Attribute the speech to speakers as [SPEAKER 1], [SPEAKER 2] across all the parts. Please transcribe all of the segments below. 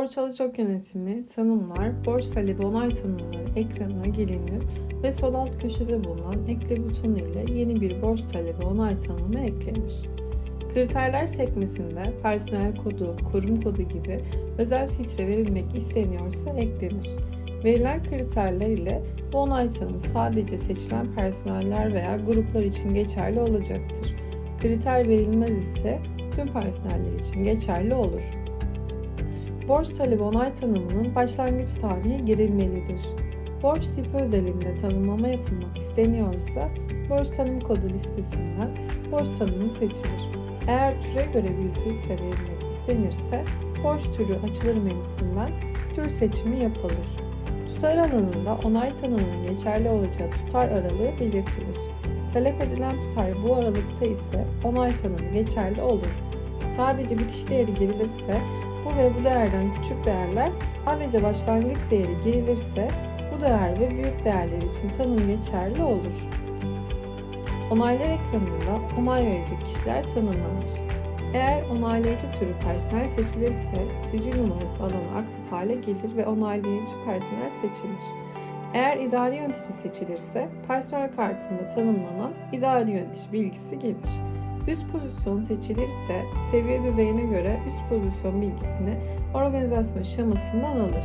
[SPEAKER 1] Borç alacak yönetimi, tanımlar, borç talebi onay tanımları ekranına gelinir ve sol alt köşede bulunan ekle butonu ile yeni bir borç talebi onay tanımı eklenir. Kriterler sekmesinde personel kodu, kurum kodu gibi özel filtre verilmek isteniyorsa eklenir. Verilen kriterler ile bu onay tanımı sadece seçilen personeller veya gruplar için geçerli olacaktır. Kriter verilmez ise tüm personeller için geçerli olur. Borç talebi onay tanımının başlangıç tarihi girilmelidir. Borç tipi özelinde tanımlama yapılmak isteniyorsa borç tanım kodu listesinden borç tanımı seçilir. Eğer türe göre bir filtre verilmek istenirse borç türü açılır menüsünden tür seçimi yapılır. Tutar alanında onay tanımının geçerli olacağı tutar aralığı belirtilir. Talep edilen tutar bu aralıkta ise onay tanımı geçerli olur. Sadece bitiş değeri girilirse bu ve bu değerden küçük değerler ayrıca başlangıç değeri girilirse bu değer ve büyük değerler için tanım geçerli olur. Onaylar ekranında onay verecek kişiler tanımlanır. Eğer onaylayıcı türü personel seçilirse sicil numarası alanı aktif hale gelir ve onaylayıcı personel seçilir. Eğer idari yönetici seçilirse personel kartında tanımlanan idari yönetici bilgisi gelir. Üst pozisyon seçilirse seviye düzeyine göre üst pozisyon bilgisini organizasyon şemasından alır.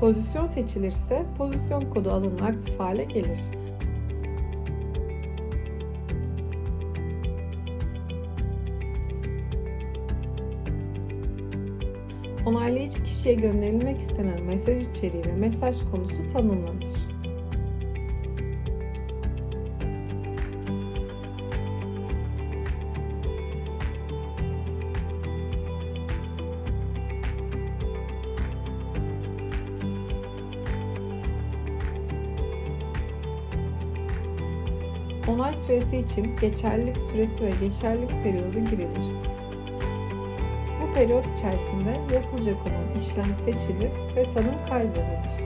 [SPEAKER 1] Pozisyon seçilirse pozisyon kodu alanı aktif hale gelir. Onaylayıcı kişiye gönderilmek istenen mesaj içeriği ve mesaj konusu tanımlanır. Onay süresi için geçerlilik süresi ve geçerlilik periyodu girilir. Bu periyot içerisinde yapılacak olan işlem seçilir ve tanım kaydedilir.